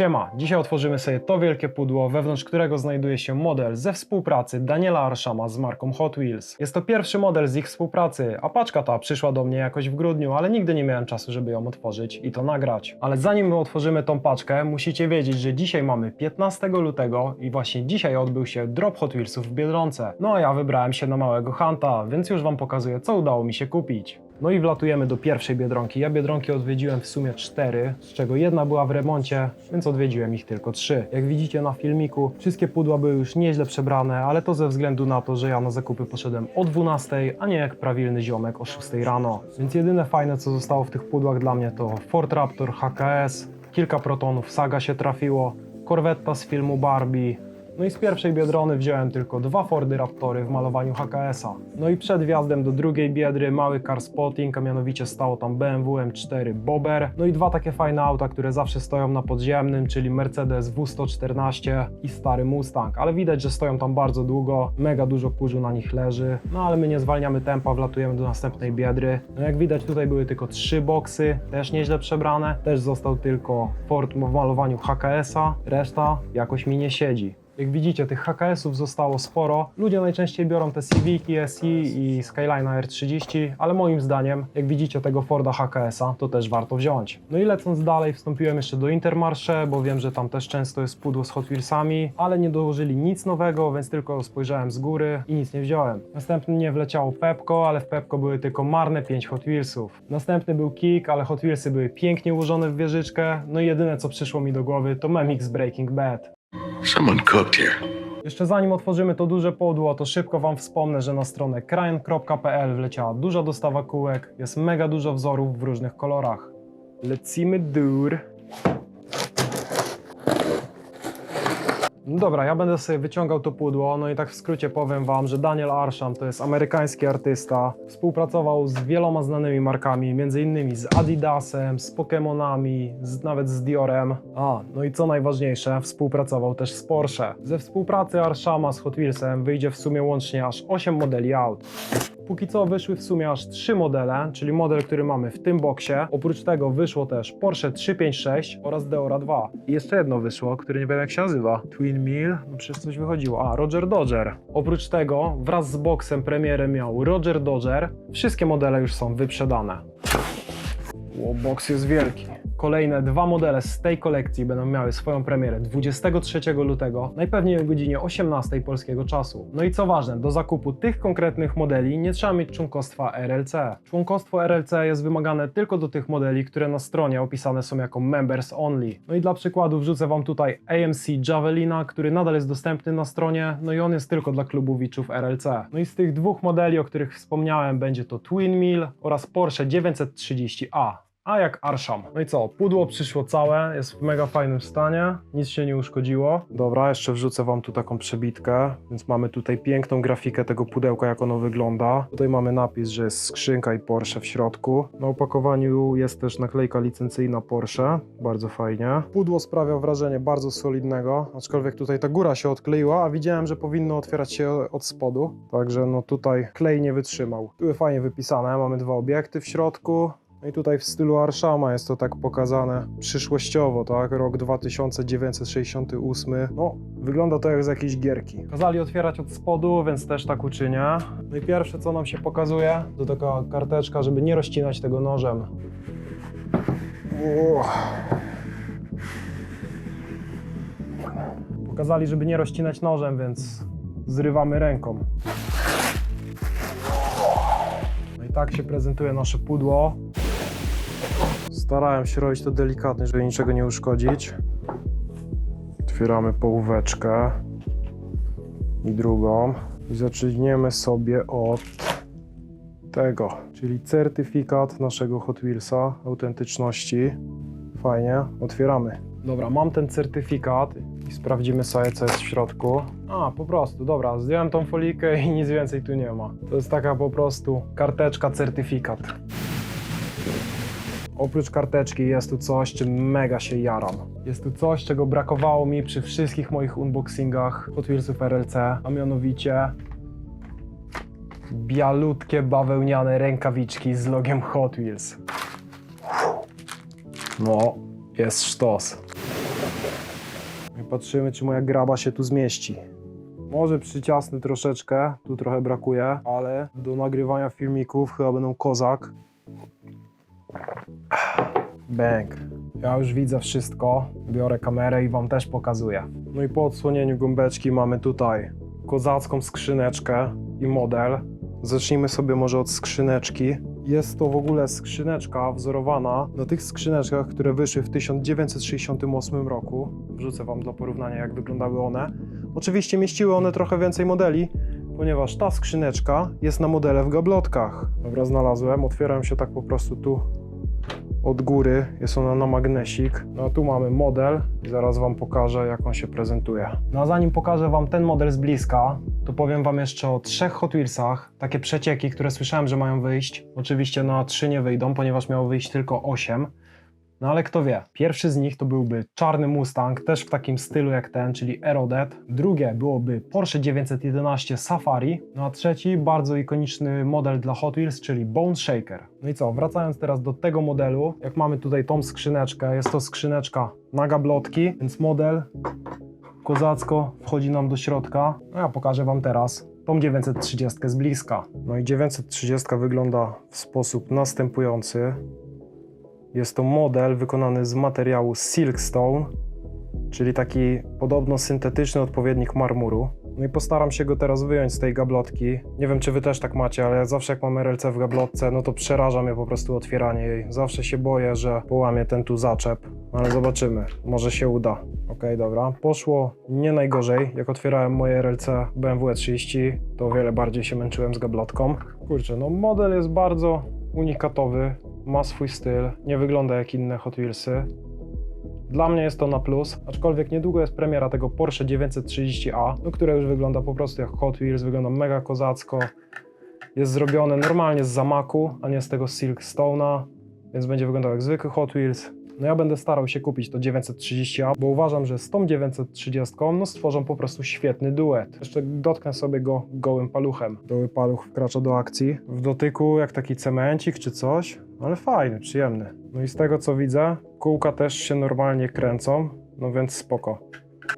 Siema, dzisiaj otworzymy sobie to wielkie pudło, wewnątrz którego znajduje się model ze współpracy Daniela Arszama z marką Hot Wheels. Jest to pierwszy model z ich współpracy, a paczka ta przyszła do mnie jakoś w grudniu, ale nigdy nie miałem czasu, żeby ją otworzyć i to nagrać. Ale zanim my otworzymy tą paczkę, musicie wiedzieć, że dzisiaj mamy 15 lutego i właśnie dzisiaj odbył się drop Hot Wheelsów w Biedronce. No a ja wybrałem się na małego Hanta, więc już wam pokazuję, co udało mi się kupić. No i wlatujemy do pierwszej Biedronki. Ja Biedronki odwiedziłem w sumie cztery, z czego jedna była w remoncie, więc odwiedziłem ich tylko trzy. Jak widzicie na filmiku, wszystkie pudła były już nieźle przebrane, ale to ze względu na to, że ja na zakupy poszedłem o 12, a nie jak prawilny ziomek o 6 rano. Więc jedyne fajne, co zostało w tych pudłach dla mnie to Ford Raptor HKS, kilka protonów Saga się trafiło, korwetta z filmu Barbie, no i z pierwszej Biedrony wziąłem tylko dwa Fordy Raptory w malowaniu HKS-a. No i przed wjazdem do drugiej Biedry mały car spotting, a mianowicie stało tam BMW M4 Bobber. No i dwa takie fajne auta, które zawsze stoją na podziemnym, czyli Mercedes W114 i stary Mustang. Ale widać, że stoją tam bardzo długo, mega dużo kurzu na nich leży. No ale my nie zwalniamy tempa, wlatujemy do następnej Biedry. No jak widać tutaj były tylko trzy boksy, też nieźle przebrane. Też został tylko Ford w malowaniu HKS-a, reszta jakoś mi nie siedzi. Jak widzicie, tych HKS-ów zostało sporo. Ludzie najczęściej biorą te Civiki SE i Skyline R30, ale moim zdaniem, jak widzicie tego Forda HKS-a, to też warto wziąć. No i lecąc dalej, wstąpiłem jeszcze do Intermarché, bo wiem, że tam też często jest pudło z Hot Wheelsami, ale nie dołożyli nic nowego, więc tylko spojrzałem z góry i nic nie wziąłem. Następnie wleciało Pepko, ale w Pepko były tylko marne 5 Hot Wheelsów. Następny był Kick, ale Hot Wheelsy były pięknie ułożone w wieżyczkę, no i jedyne co przyszło mi do głowy to Memix Breaking Bad. Someone cooked here. Jeszcze zanim otworzymy to duże podło, to szybko Wam wspomnę, że na stronę krajan.pl wleciała duża dostawa kółek, jest mega dużo wzorów w różnych kolorach. Lecimy dur. No dobra, ja będę sobie wyciągał to pudło, no i tak w skrócie powiem Wam, że Daniel Arsham to jest amerykański artysta, współpracował z wieloma znanymi markami, między innymi z Adidasem, z Pokémonami, nawet z Diorem. A, no i co najważniejsze, współpracował też z Porsche. Ze współpracy Arshama z Hot Wheelsem wyjdzie w sumie łącznie aż 8 modeli aut. Póki co wyszły w sumie aż trzy modele, czyli model, który mamy w tym boksie. Oprócz tego wyszło też Porsche 356 oraz Deora 2. I jeszcze jedno wyszło, które nie wiem jak się nazywa. Twin Mill, no przecież coś wychodziło. A, Roger Dodger. Oprócz tego wraz z boksem premierę miał Roger Dodger. Wszystkie modele już są wyprzedane. Ło, boks jest wielki. Kolejne dwa modele z tej kolekcji będą miały swoją premierę 23 lutego, najpewniej o godzinie 18 polskiego czasu. No i co ważne, do zakupu tych konkretnych modeli nie trzeba mieć członkostwa RLC. Członkostwo RLC jest wymagane tylko do tych modeli, które na stronie opisane są jako Members Only. No i dla przykładu wrzucę Wam tutaj AMC Javelina, który nadal jest dostępny na stronie, no i on jest tylko dla klubowiczów RLC. No i z tych dwóch modeli, o których wspomniałem, będzie to Twin Mill oraz Porsche 930A. A jak Arsham. No i co? Pudło przyszło całe, jest w mega fajnym stanie, nic się nie uszkodziło. Dobra, jeszcze wrzucę wam tu taką przebitkę, więc mamy tutaj piękną grafikę tego pudełka, jak ono wygląda. Tutaj mamy napis, że jest skrzynka i Porsche w środku. Na opakowaniu jest też naklejka licencyjna Porsche, bardzo fajnie. Pudło sprawia wrażenie bardzo solidnego, aczkolwiek tutaj ta góra się odkleiła, a widziałem, że powinno otwierać się od spodu, także no tutaj klej nie wytrzymał. Były fajnie wypisane, mamy dwa obiekty w środku, no i tutaj w stylu Arszama jest to tak pokazane przyszłościowo, tak? Rok 2968. No, wygląda to jak z jakiejś gierki. Kazali otwierać od spodu, więc też tak uczynię. No i pierwsze co nam się pokazuje, to taka karteczka, żeby nie rozcinać tego nożem. Uuu. Pokazali, żeby nie rozcinać nożem, więc zrywamy ręką. No i tak się prezentuje nasze pudło. Starałem się robić to delikatnie, żeby niczego nie uszkodzić. Otwieramy połóweczkę i drugą. I zaczniemy sobie od tego, czyli certyfikat naszego Hot Wheelsa autentyczności. Fajnie, otwieramy. Dobra, mam ten certyfikat i sprawdzimy sobie, co jest w środku. A, po prostu, dobra, zdjąłem tą folikę i nic więcej tu nie ma. To jest taka po prostu karteczka, certyfikat. Oprócz karteczki jest tu coś, czym mega się jaram. Jest tu coś, czego brakowało mi przy wszystkich moich unboxingach Hot Wheelsów RLC, a mianowicie bialutkie bawełniane rękawiczki z logiem Hot Wheels. No, jest sztos. Patrzymy, czy moja graba się tu zmieści. Może przyciasny troszeczkę, tu trochę brakuje, ale do nagrywania filmików chyba będą kozak. Bang. Ja już widzę wszystko, biorę kamerę i wam też pokazuję. No i po odsłonięciu gąbeczki mamy tutaj kozacką skrzyneczkę i model. Zacznijmy sobie może od skrzyneczki. Jest to w ogóle skrzyneczka wzorowana na tych skrzyneczkach, które wyszły w 1968 roku. Wrzucę wam do porównania, jak wyglądały one. Oczywiście mieściły one trochę więcej modeli, ponieważ ta skrzyneczka jest na modele w gablotkach. Dobra, znalazłem. Otwieram się tak po prostu tu od góry. Jest ona na magnesik. No a tu mamy model i zaraz Wam pokażę, jak on się prezentuje. No a zanim pokażę Wam ten model z bliska, to powiem Wam jeszcze o trzech Hot Wheelsach. Takie przecieki, które słyszałem, że mają wyjść. Oczywiście na trzy nie wyjdą, ponieważ miało wyjść tylko osiem. No ale kto wie, pierwszy z nich to byłby czarny Mustang, też w takim stylu jak ten, czyli Aerodet. Drugie byłoby Porsche 911 Safari. No a trzeci, bardzo ikoniczny model dla Hot Wheels, czyli Bone Shaker. No i co, wracając teraz do tego modelu, jak mamy tutaj tą skrzyneczkę, jest to skrzyneczka na gablotki, więc model kozacko wchodzi nam do środka. No ja pokażę Wam teraz tą 930 z bliska. No i 930 wygląda w sposób następujący. Jest to model wykonany z materiału Silkstone, czyli taki podobno syntetyczny odpowiednik marmuru. No i postaram się go teraz wyjąć z tej gablotki. Nie wiem, czy wy też tak macie, ale zawsze jak mam RLC w gablotce, no to przeraża mnie po prostu otwieranie jej. Zawsze się boję, że połamie ten tu zaczep, ale zobaczymy. Może się uda. Okej, dobra. Poszło nie najgorzej. Jak otwierałem moje RLC BMW 30, to o wiele bardziej się męczyłem z gablotką. Kurczę, no model jest bardzo unikatowy, ma swój styl, nie wygląda jak inne Hot Wheelsy. Dla mnie jest to na plus, aczkolwiek niedługo jest premiera tego Porsche 930A, no, które już wygląda po prostu jak Hot Wheels, wygląda mega kozacko. Jest zrobione normalnie z zamaku, a nie z tego Silkstone'a, więc będzie wyglądał jak zwykły Hot Wheels. No ja będę starał się kupić to 930A, bo uważam, że z tą 930 no stworzą po prostu świetny duet. Jeszcze dotknę sobie go gołym paluchem. Goły paluch wkracza do akcji. W dotyku jak taki cemencik czy coś, ale fajny, przyjemny. No i z tego co widzę, kółka też się normalnie kręcą, no więc spoko.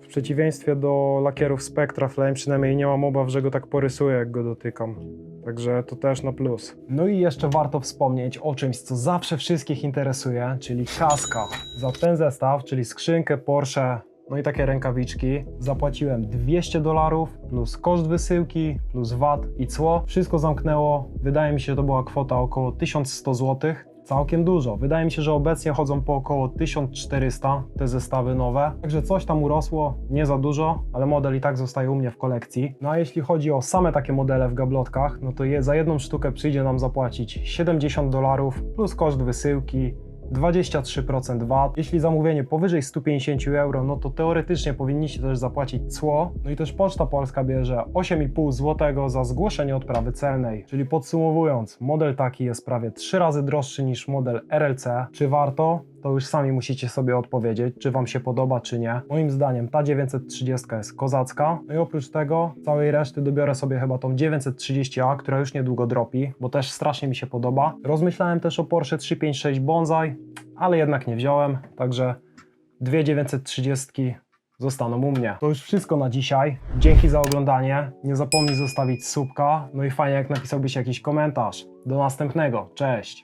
W przeciwieństwie do lakierów Spectra Flame przynajmniej nie mam obaw, że go tak porysuję jak go dotykam. Także to też na plus. No i jeszcze warto wspomnieć o czymś, co zawsze wszystkich interesuje, czyli kaska. Za ten zestaw, czyli skrzynkę Porsche, no i takie rękawiczki, zapłaciłem 200 dolarów plus koszt wysyłki, plus VAT i cło. Wszystko zamknęło, wydaje mi się, że to była kwota około 1100 zł. Całkiem dużo. Wydaje mi się, że obecnie chodzą po około 1400 te zestawy nowe. Także coś tam urosło, nie za dużo, ale model i tak zostaje u mnie w kolekcji. No a jeśli chodzi o same takie modele w gablotkach, no to je za jedną sztukę przyjdzie nam zapłacić 70 dolarów plus koszt wysyłki. 23% VAT. Jeśli zamówienie powyżej 150 euro, no to teoretycznie powinniście też zapłacić cło. No i też Poczta Polska bierze 8,5 zł za zgłoszenie odprawy celnej. Czyli podsumowując, model taki jest prawie 3 razy droższy niż model RLC. Czy warto? To już sami musicie sobie odpowiedzieć, czy Wam się podoba, czy nie. Moim zdaniem ta 930 jest kozacka. No i oprócz tego, całej reszty dobiorę sobie chyba tą 930A, która już niedługo dropi, bo też strasznie mi się podoba. Rozmyślałem też o Porsche 356 Bonsai, ale jednak nie wziąłem, także dwie 930 zostaną u mnie. To już wszystko na dzisiaj. Dzięki za oglądanie. Nie zapomnij zostawić subka. No i fajnie jak napisałbyś jakiś komentarz. Do następnego. Cześć!